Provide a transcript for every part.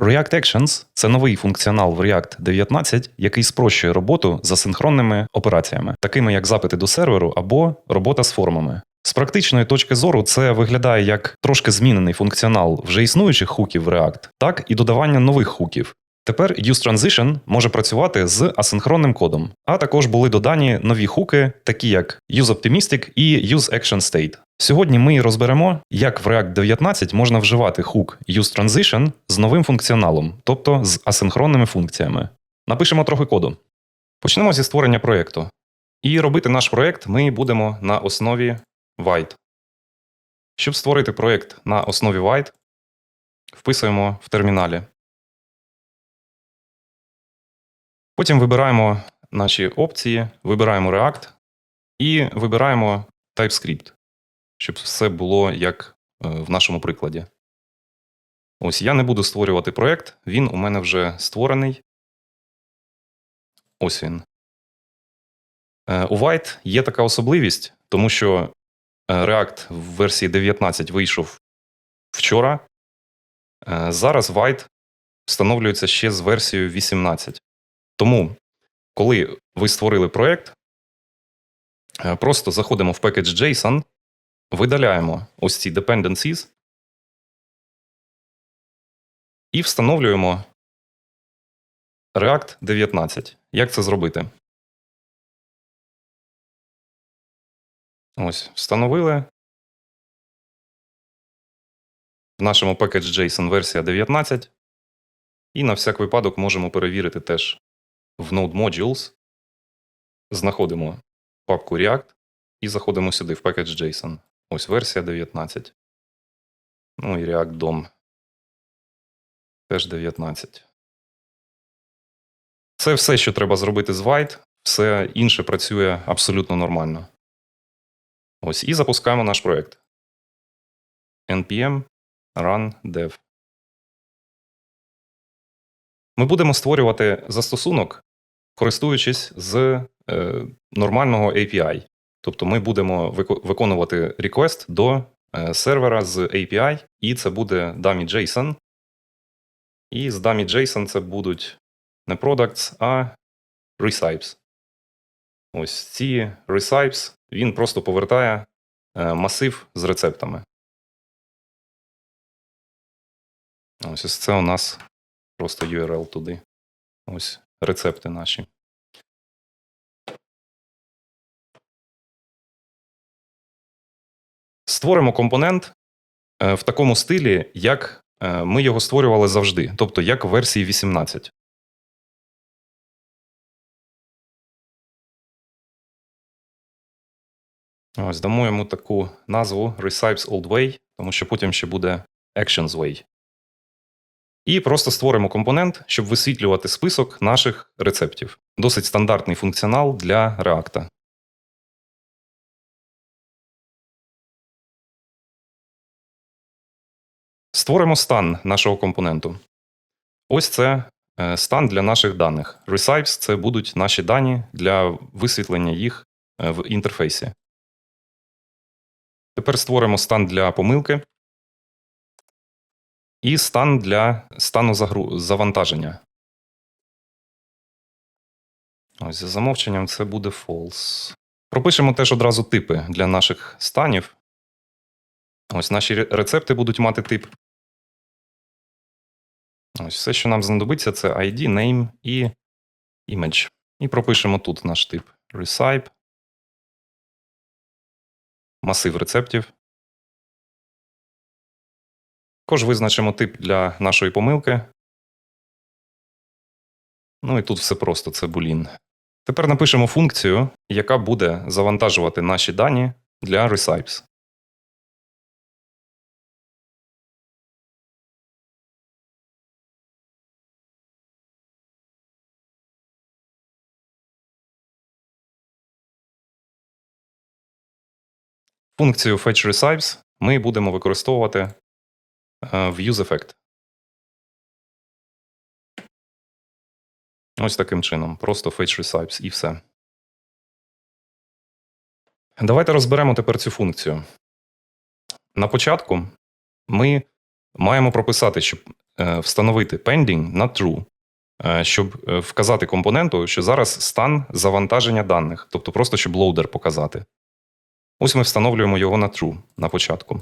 React Actions це новий функціонал в React 19, який спрощує роботу за синхронними операціями, такими як запити до серверу або робота з формами. З практичної точки зору це виглядає як трошки змінений функціонал вже існуючих хуків в React, так і додавання нових хуків. Тепер useTransition може працювати з асинхронним кодом, а також були додані нові хуки, такі як useOptimistic і useActionState. Сьогодні ми розберемо, як в React 19 можна вживати хук useTransition з новим функціоналом, тобто з асинхронними функціями. Напишемо трохи коду. Почнемо зі створення проєкту. І робити наш проєкт ми будемо на основі White. Щоб створити проєкт на основі White, вписуємо в терміналі. Потім вибираємо наші опції, вибираємо React і вибираємо TypeScript, щоб все було як е, в нашому прикладі. Ось я не буду створювати проєкт, він у мене вже створений. Ось він. Е, У White є така особливість, тому що е, React в версії 19 вийшов вчора. Зараз White встановлюється ще з версією 18. Тому, коли ви створили проєкт, е, просто заходимо в package.json, видаляємо ось ці dependencies і встановлюємо React 19. Як це зробити? Ось, встановили. В нашому package.json версія 19. І на всяк випадок можемо перевірити теж в Node Modules. Знаходимо папку React і заходимо сюди в package.json. Ось версія 19. Ну і React DOM. Теж 19. Це все, що треба зробити з White. Все інше працює абсолютно нормально. Ось і запускаємо наш проєкт. npm run dev. Ми будемо створювати застосунок, користуючись з е, нормального API. Тобто ми будемо виконувати request до е, сервера з API, і це буде dummy JSON. І з dummy JSON це будуть не products, а recipes. Ось ці recipes, він просто повертає е, масив з рецептами. Ось ось це у нас просто URL туди. Ось рецепти наші. Створимо компонент е, в такому стилі, як е, ми його створювали завжди, тобто як в версії 18. Ось дамо йому таку назву Recipes Old Way, тому що потім ще буде Actions Way. І просто створимо компонент, щоб висвітлювати список наших рецептів. Досить стандартний функціонал для React. Створимо стан нашого компоненту. Ось це е, стан для наших даних. Recipes – це будуть наші дані для висвітлення їх е, в інтерфейсі. Тепер створимо стан для помилки і стан для стану завантаження. Ось за замовченням це буде false. Пропишемо теж одразу типи для наших станів. Ось наші рецепти будуть мати тип. Ось все, що нам знадобиться, це ID, name і image. І пропишемо тут наш тип recipe. Масив рецептів. Також визначимо тип для нашої помилки. Ну і тут все просто це boolean. Тепер напишемо функцію, яка буде завантажувати наші дані для recipes. Функцію fetchRecipes ми будемо використовувати е, в useEffect. Ось таким чином. Просто fetchRecipes і все. Давайте розберемо тепер цю функцію. На початку ми маємо прописати, щоб е, встановити pending на true, е, щоб вказати компоненту, що зараз стан завантаження даних, тобто просто щоб лоудер показати. Ось ми встановлюємо його на true на початку.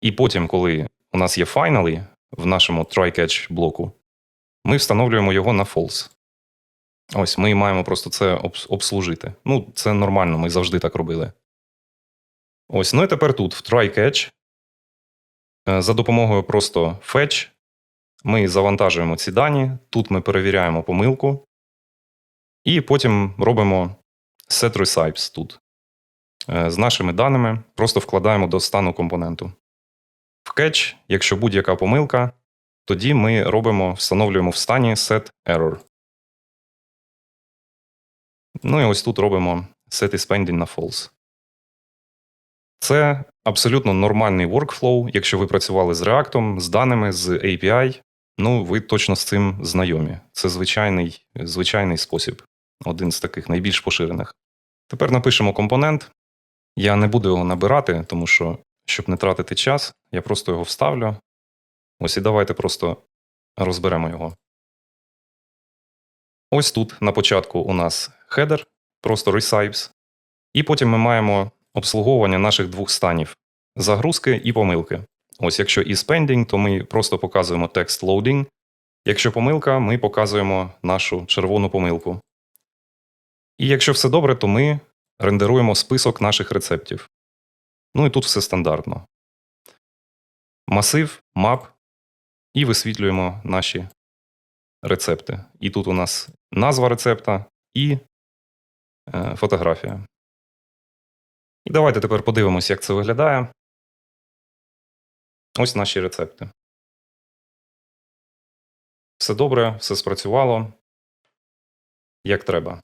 І потім, коли у нас є finally в нашому try-catch блоку, ми встановлюємо його на false. Ось ми маємо просто це обслужити. Ну, це нормально, ми завжди так робили. Ось, ну і тепер тут, в try-catch, е, за допомогою просто fetch, ми завантажуємо ці дані, тут ми перевіряємо помилку, і потім робимо set recipes тут. Е, З нашими даними просто вкладаємо до стану компоненту. Catch, якщо будь-яка помилка, тоді ми робимо, встановлюємо в стані set error. Ну і ось тут робимо set is pending на false. Це абсолютно нормальний workflow. Якщо ви працювали з React, з даними, з API, ну ви точно з цим знайомі. Це звичайний, звичайний спосіб, один з таких найбільш поширених. Тепер напишемо компонент. Я не буду його набирати, тому що, щоб не тратити час, я просто його вставлю. Ось і давайте просто розберемо його. Ось тут на початку у нас header, просто recipes, і потім ми маємо обслуговування наших двох станів загрузки і помилки. Ось якщо is pending, то ми просто показуємо текст loading. Якщо помилка, ми показуємо нашу червону помилку. І якщо все добре, то ми рендеруємо список наших рецептів. Ну і тут все стандартно. Масив, map, і висвітлюємо наші рецепти. І тут у нас назва рецепта і е, фотографія. І давайте тепер подивимося, як це виглядає. Ось наші рецепти. Все добре, все спрацювало. Як треба.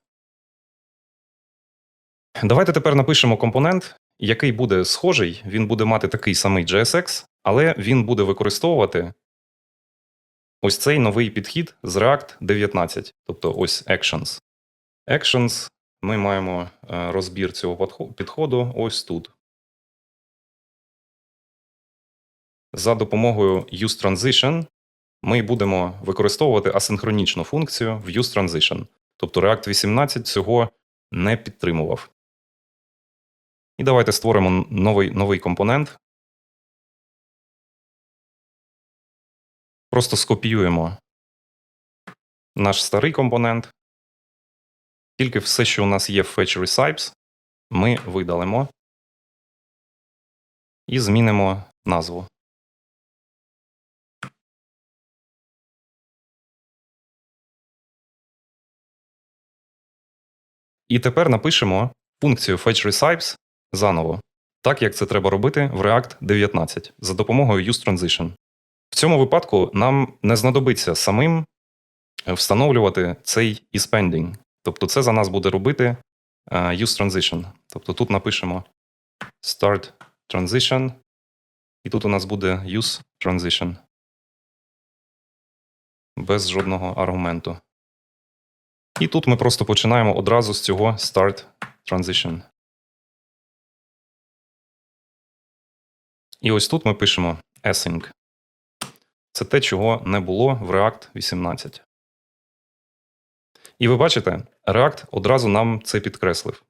Давайте тепер напишемо компонент, який буде схожий, він буде мати такий самий JSX, але він буде використовувати ось цей новий підхід з React 19, тобто ось Actions. Actions ми маємо е, розбір цього підходу ось тут. За допомогою useTransition ми будемо використовувати асинхронічну функцію в useTransition. Тобто React 18 цього не підтримував. І давайте створимо новий, новий компонент. Просто скопіюємо наш старий компонент. Тільки все, що у нас є в Fetch Recipes, ми видалимо і змінимо назву. І тепер напишемо функцію Fetch Recipes заново, так як це треба робити в React 19 за допомогою useTransition. В цьому випадку нам не знадобиться самим е, встановлювати цей isPending. Тобто це за нас буде робити е, useTransition. Тобто тут напишемо start transition, і тут у нас буде useTransition. Без жодного аргументу. І тут ми просто починаємо одразу з цього start transition. І ось тут ми пишемо async. Це те, чого не було в React 18. І ви бачите, React одразу нам це підкреслив.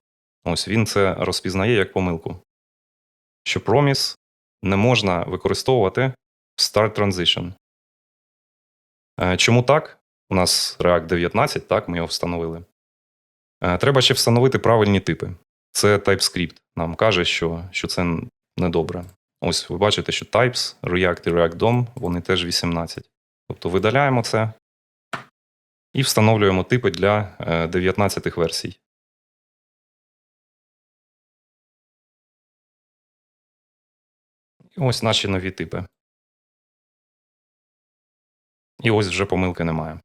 Ось він це розпізнає як помилку. Що promise не можна використовувати в start transition. Е, Чому так? У нас React 19, так, ми його встановили. Е, Треба ще встановити правильні типи. Це TypeScript нам каже, що, що це недобре. Ось ви бачите, що types, React і React DOM, вони теж 18. Тобто видаляємо це і встановлюємо типи для е, 19 версій. І ось наші нові типи. І ось вже помилки немає.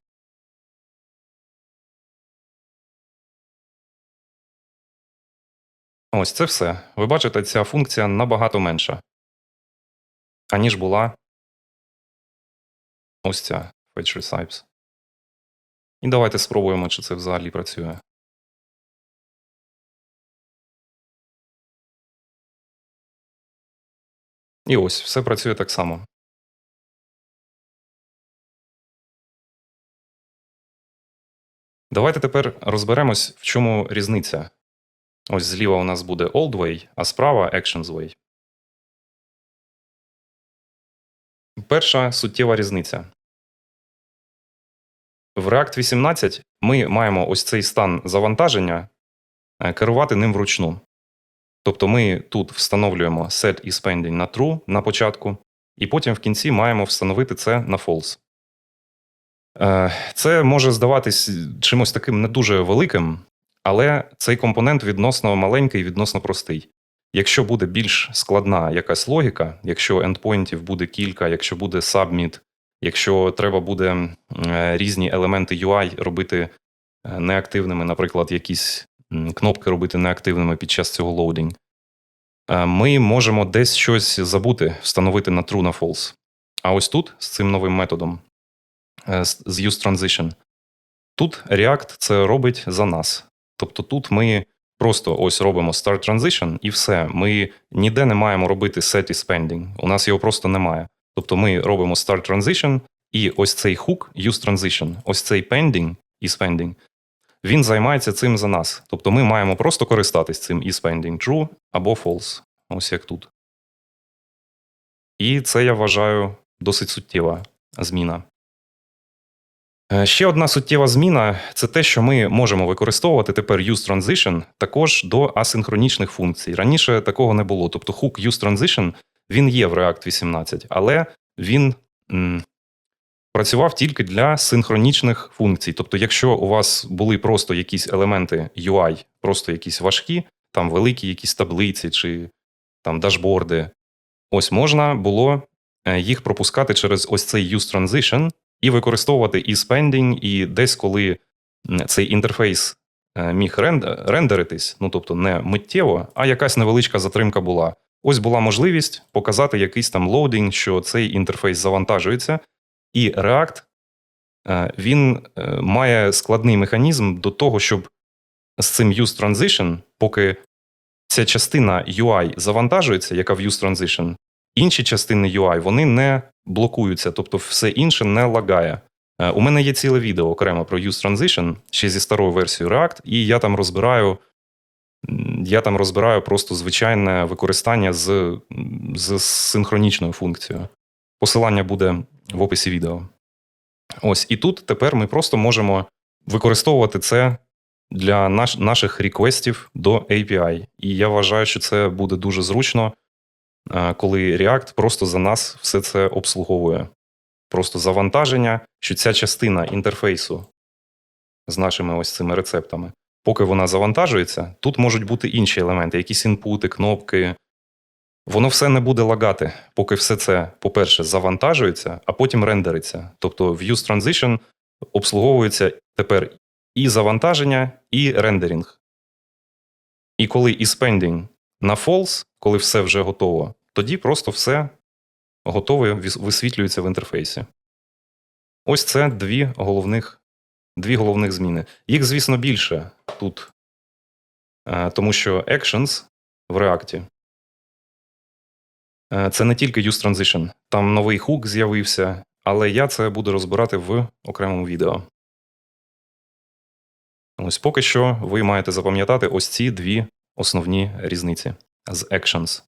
Ось це все. Ви бачите, ця функція набагато менша, аніж була ось ця Fetch Recipes. І давайте спробуємо, чи це взагалі працює. І ось все працює так само. Давайте тепер розберемось, в чому різниця. Ось зліва у нас буде Oldway, а справа Actions Way. Перша суттєва різниця. В React 18 ми маємо ось цей стан завантаження е, керувати ним вручну. Тобто ми тут встановлюємо set is pending на true на початку, і потім в кінці маємо встановити це на false. Е, Це може здаватись чимось таким не дуже великим, але цей компонент відносно маленький, відносно простий. Якщо буде більш складна якась логіка, якщо ендпоінтів буде кілька, якщо буде submit, якщо треба буде е, різні елементи UI робити е, неактивними, наприклад, якісь кнопки робити неактивними під час цього лоудінг, е, ми можемо десь щось забути, встановити на true на false. А ось тут з цим новим методом з use transition, тут React це робить за нас. Тобто тут ми просто ось робимо start transition і все. Ми ніде не маємо робити set is pending. У нас його просто немає. Тобто ми робимо start transition, і ось цей hook use transition, ось цей pending is pending, він займається цим за нас. Тобто ми маємо просто користатись цим is pending true або false. Ось як тут. І це я вважаю досить суттєва зміна. Е, Ще одна суттєва зміна це те, що ми можемо використовувати тепер use transition також до асинхронічних функцій. Раніше такого не було. Тобто hook use transition він є в React 18, але він м, працював тільки для синхронічних функцій. Тобто, якщо у вас були просто якісь елементи UI, просто якісь важкі, там великі якісь таблиці чи там дашборди, ось можна було е, їх пропускати через ось цей use transition і використовувати і spending, і десь коли цей інтерфейс е, міг рендеритись, ну тобто не миттєво, а якась невеличка затримка була. Ось була можливість показати якийсь там лоудінг, що цей інтерфейс завантажується, і React е, він е, має складний механізм до того, щоб з цим use transition, поки ця частина UI завантажується, яка в use transition, інші частини UI вони не блокуються, тобто все інше не лагає. Е, У мене є ціле відео окремо про use transition, ще зі старою версією React, і я там розбираю. Я там розбираю просто звичайне використання з, з синхронічною функцією. Посилання буде в описі відео. Ось і тут тепер ми просто можемо використовувати це для наш, наших реквестів до API. І я вважаю, що це буде дуже зручно, коли React просто за нас все це обслуговує. Просто завантаження, що ця частина інтерфейсу з нашими ось цими рецептами, поки вона завантажується, тут можуть бути інші елементи, якісь інпути, кнопки. Воно все не буде лагати, поки все це, по-перше, завантажується, а потім рендериться. Тобто Use Transition обслуговується тепер і завантаження, і рендеринг. І коли і spending на false, коли все вже готово, тоді просто все готове висвітлюється в інтерфейсі. Ось це дві головних, дві головних зміни. Їх, звісно, більше тут, е, тому що actions в React е, це не тільки use transition, там новий хук з'явився, але я це буду розбирати в окремому відео. Ось поки що ви маєте запам'ятати ось ці дві основні різниці з actions.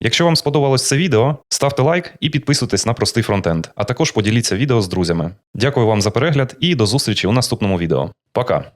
Якщо вам сподобалось це відео, ставте лайк і підписуйтесь на простий фронтенд, а також поділіться відео з друзями. Дякую вам за перегляд і до зустрічі у наступному відео. Пока!